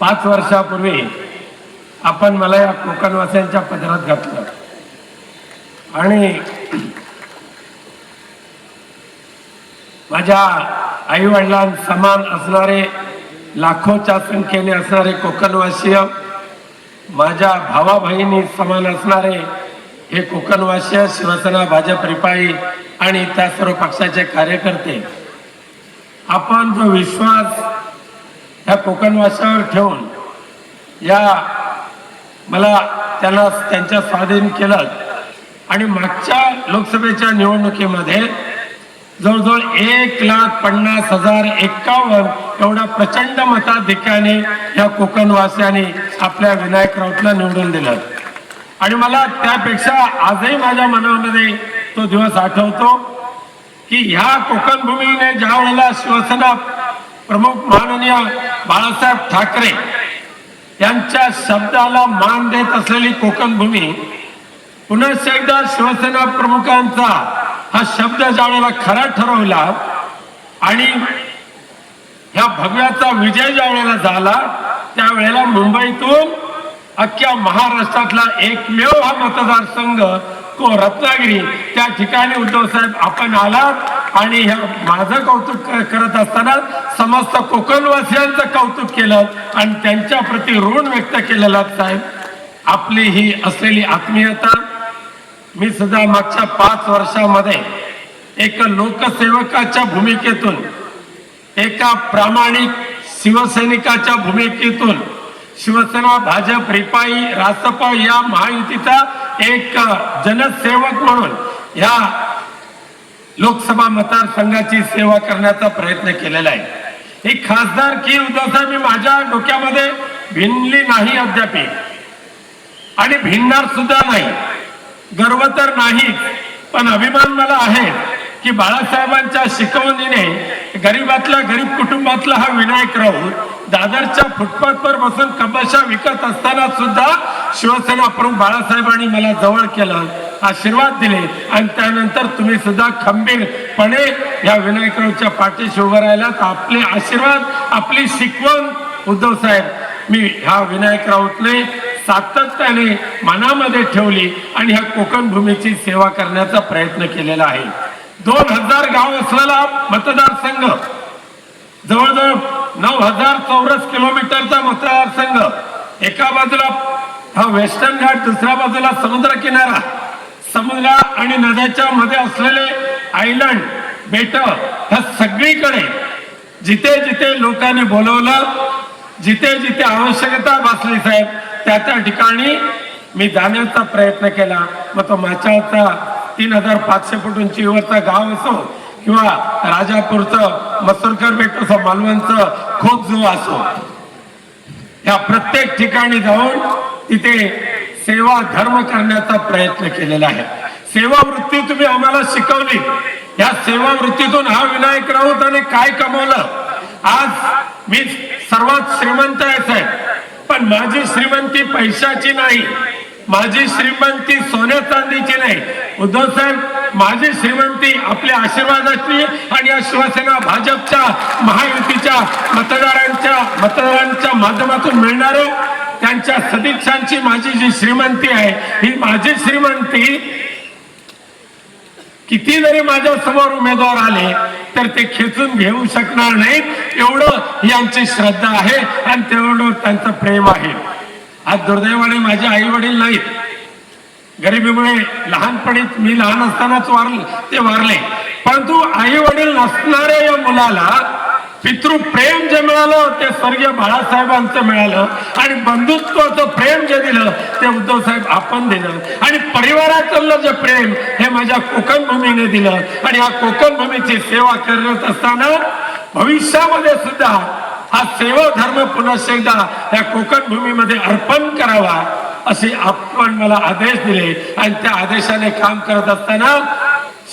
पाच वर्षापूर्वी आपण मला या कोकणवासियांच्या पदरात घातलं. आणि माझ्या आई समान असणारे लाखोच्या संख्येने असणारे कोकणवासीय माझ्या भावा बहिणी समान असणारे हे कोकणवासीय शिवसेना भाजप रिपाई आणि त्या सर्व पक्षाचे कार्यकर्ते. आपण जो विश्वास ह्या कोकणवासावर ठेवून या मला त्यांना त्यांच्या स्वाधीन केलं. आणि मागच्या लोकसभेच्या निवडणुकीमध्ये जवळजवळ एक लाख पन्नास हजार एक्कावन्न एवढा प्रचंड मताधिक्याने या कोकणवासियांनी आपल्या विनायक राऊतला निवडून दिलं. आणि मला त्यापेक्षा आजही माझ्या मनामध्ये तो दिवस आठवतो की ह्या कोकण भूमीने ज्या वेळेला शिवसेना प्रमुख माननीय बाळासाहेब ठाकरे यांच्या शब्दाला मान देत असलेली कोकण भूमी पुन्हा एकदा शिवसेना प्रमुखांचा हा शब्द ज्यावेळेला खरा ठरवला आणि ह्या भगव्याचा विजय ज्यावेळेला झाला त्यावेळेला मुंबईतून अख्ख्या महाराष्ट्रातला एकमेव हा मतदारसंघ तो रत्नागिरी. त्या ठिकाणी उद्धव साहेब आपण आलात. आणि ह्या माझं कौतुक करत असताना समस्त कोकणवासियांचं कौतुक केलं आणि त्यांच्या प्रती ऋण व्यक्त केलेलं साहेब आपली ही असलेली आत्मीयता मी सुद्धा मागच्या पाच वर्षामध्ये एक लोकसेवकाच्या भूमिकेतून एका प्रामाणिक शिवसैनिकाच्या भूमिकेतून शिवसेना भाजप रिपाई रासपा या महायुतीचा एक जनसेवक म्हणून ह्या लोकसभा मतदारसंघाची सेवा करण्याचा प्रयत्न केलेला आहे. ही खासदार की उद्याचा मी माझ्या डोक्यामध्ये भिनली नाही अद्याप आणि भिनणार सुद्धा नाही. गर्व तर नाही पण अभिमान मला आहे की बाळासाहेबांच्या शिकवणीने गरीबातला गरीब कुटुंबातला हा विनायक राऊत दादरच्या फुटपाथवर बसून कपाशा विकत असताना सुद्धा शिवसेना प्रमुख बाळासाहेबांनी मला जवळ केलं. आशीर्वाद दिले. आणि त्यानंतर तुम्ही सुद्धा खंबीरपणे या विनायकरावच्या पाठीशी उभं राहिलात. आपले आशीर्वाद आपली शिकवण. उद्धव साहेब मी ह्या विनायकरावतले सातत्याने मनामध्ये ठेवली आणि ह्या कोकण भूमीची सेवा करण्याचा प्रयत्न केलेला आहे. दोन हजार गाव असलेला मतदारसंघ जवळजवळ नऊ हजार चौरस किलोमीटरचा मतदारसंघ एका बाजूला हा वेस्टर्न घाट दुसऱ्या बाजूला समुद्र किनारा समुद्र आणि नद्याच्या मध्ये असलेले आयलंड बेट ह्या सगळीकडे जिथे जिथे लोकांनी बोलवलं जिथे जिथे आवश्यकता भासली साहेब त्या त्या ठिकाणी मी जाण्याचा प्रयत्न केला. मग तो माचाचा तीन हजार पाचशे फूट उंचीवरचा गाव असो किंवा राजापूरचं मसुरकर बेट असो मालवणचं खोप जो असो या प्रत्येक ठिकाणी जाऊन तिथे सेवा धर्म करण्याचा प्रयत्न केलेला आहे. सेवा वृत्ती तुम्ही आम्हाला शिकवली. या सेवा वृत्तीतून हा विनायक राऊताने काय कमवलं? आज मी सर्वात श्रीमंत आहे. पण माझी श्रीमंती पैशाची नाही. माझी श्रीमंती सोन्या चांदीची नाही. उद्धव साहेब माझी श्रीमंती आपल्या आशीर्वादाची आणि या शिवसेना भाजपच्या महायुतीच्या मतदारांच्या मतदारांच्या माध्यमातून मिळणार त्यांच्या सदिच्छांची माझी जी श्रीमंती आहे ही माझी श्रीमंती किती जरी माझ्यासमोर उमेदवार आले तर ते खेचून घेऊ शकणार नाहीत. एवढं यांची श्रद्धा आहे आणि तेवढं त्यांचं प्रेम आहे. आज दुर्दैवाने माझे आई वडील नाहीत. गरिबीमुळे लहानपणी मी लहान असतानाच वारले ते वारले. परंतु आई वडील नसणाऱ्या या मुलाला पितृप्रेम जे मिळालं ते स्वर्गीय बाळासाहेबांचं मिळालं. आणि बंधुत्वाचं प्रेम जे दिलं ते उद्धव साहेब आपण दिलं. आणि परिवारातलं जे प्रेम हे माझ्या कोकण भूमीने दिलं. आणि या कोकण भूमीची सेवा करत असताना भविष्यामध्ये सुद्धा हा सेवा धर्म पुन्हा एकदा या कोकण भूमीमध्ये अर्पण करावा असे आपण मला आदेश दिले. आणि त्या आदेशाने काम करत असताना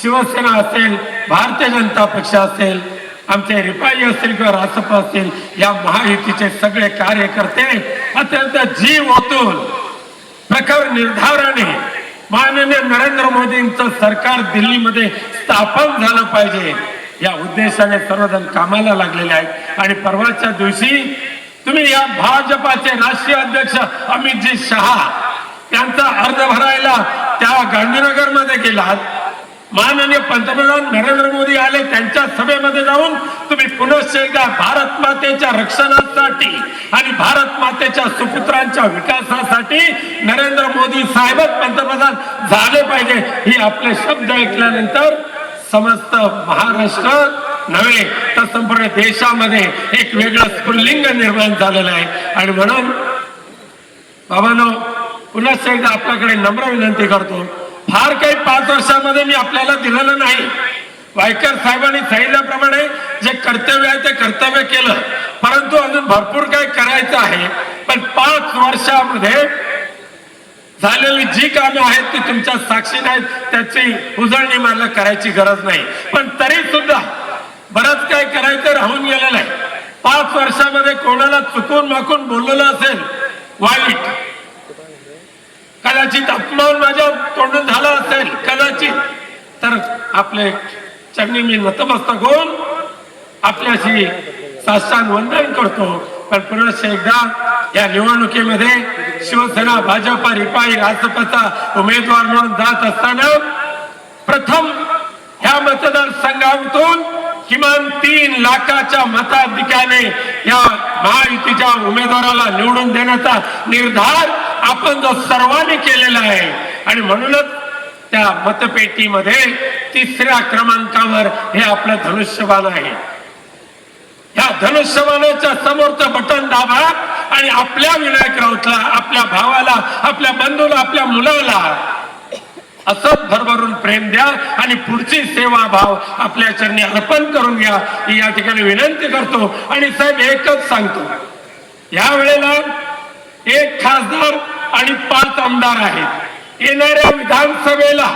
शिवसेना असेल भारतीय जनता पक्ष असेल आमचे रिपाई असतील किंवा रासप असतील या महायुतीचे सगळे कार्यकर्ते अत्यंत जीव ओतून प्रखर निर्धाराने माननीय नरेंद्र मोदींचं सरकार दिल्लीमध्ये स्थापन झालं पाहिजे. या उद्देशाने सर्वजण कामाला लागलेले आहेत. आणि परवाच्या दिवशी तुम्ही या भाजपाचे राष्ट्रीय अध्यक्ष अमितजी शहा त्यांचा अर्ज भरायला त्या गांधीनगरमध्ये गेलात. माननीय पंतप्रधान नरेंद्र मोदी आले त्यांच्या सभेमध्ये जाऊन तुम्ही पुनश्च एकदा भारत मातेच्या रक्षणासाठी आणि भारत मातेच्या सुपुत्रांच्या विकासासाठी नरेंद्र मोदी साहेबच पंतप्रधान झाले पाहिजे ही आपले शब्द ऐकल्यानंतर समस्त महाराष्ट्र नव्हे तर संपूर्ण देशामध्ये एक वेगळं स्फुल्लिंग निर्माण झालेलं आहे. आणि म्हणून बाबांनो पुन्हा एकदा आपल्याकडे नम्र विनंती करतो. फार काही पाच वर्षामध्ये मी आपल्याला दिलेलं नाही. वायकर साहेबांनी सांगितल्याप्रमाणे जे कर्तव्य आहे ते कर्तव्य केलं. परंतु अजून भरपूर काही करायचं आहे. पण पाच वर्षामध्ये झालेली जी कामे आहेत ती तुमच्या साक्षी आहेत त्याची उजळणी मला करायची गरज नाही. पण तरी सुद्धा बरंच काही करायचं राहून गेलेलं आहे. पाच वर्षामध्ये कोणाला चुकून माकून बोललेलं असेल वाईट. कदाचित अपमान माझ्या तोंडून झाला असेल कदाचित. तर आपले चरणी मी नतमस्तक होऊन आपल्याशी साष्टांग वंदन करतो. पण पुनश्च एकदा या निवडणुकीमध्ये शिवसेना भाजपा रिपाई रासपचा उमेदवार म्हणून जात असताना प्रथम ह्या मतदारसंघातून किमान तीन लाखाच्या मताधिक्याने या महायुतीच्या उमेदवाराला निवडून देण्याचा निर्धार आपण जो सर्वांनी केलेला आहे आणि म्हणूनच त्या मतपेटीमध्ये तिसऱ्या क्रमांकावर हे आपलं धनुष्यबाण आहे. ह्या धनुष्यबाणाच्या समोरचं बटन दाबा आणि आपल्या विनायक राऊतला आपल्या भावाला आपल्या बंधूला आपल्या मुलाला असंच भरभरून प्रेम द्या आणि पुढची सेवा भाव आपल्या चरणी अर्पण करून घ्या. ही या ठिकाणी विनंती करतो आणि साहेब एकच सांगतो. या वेळेला एक खासदार आणि पाच आमदार आहेत. येणाऱ्या विधानसभेला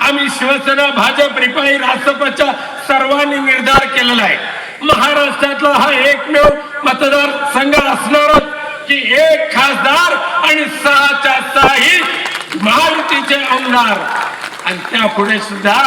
आम्ही शिवसेना भाजप रिपाई रासपच्या सर्वांनी निर्धार केलेला आहे. महाराष्ट्रातला हा एकमेव मतदार संघ असणारच की एक खासदार आणि सहाच्या सहाही महायुतीचे आमदार. आणि त्यापुढे सुद्धा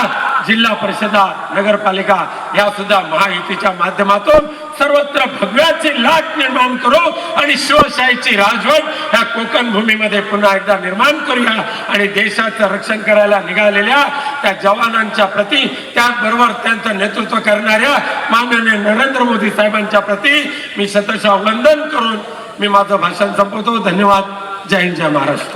जिल्हा परिषदा नगरपालिका या सुद्धा महायुतीच्या माध्यमातून सर्वत्र भगव्याची लाट निर्माण करू आणि शिवशाहीची राजवट या कोकण भूमीमध्ये पुन्हा एकदा निर्माण करूया आणि देशाचं रक्षण करायला निघालेल्या त्या जवानांच्या प्रती त्याचबरोबर त्यांचं नेतृत्व करणाऱ्या माननीय नरेंद्र मोदी साहेबांच्या प्रती मी शतशः वंदन करून मी माझं भाषण संपवतो. धन्यवाद. जय हिंद जय महाराष्ट्र.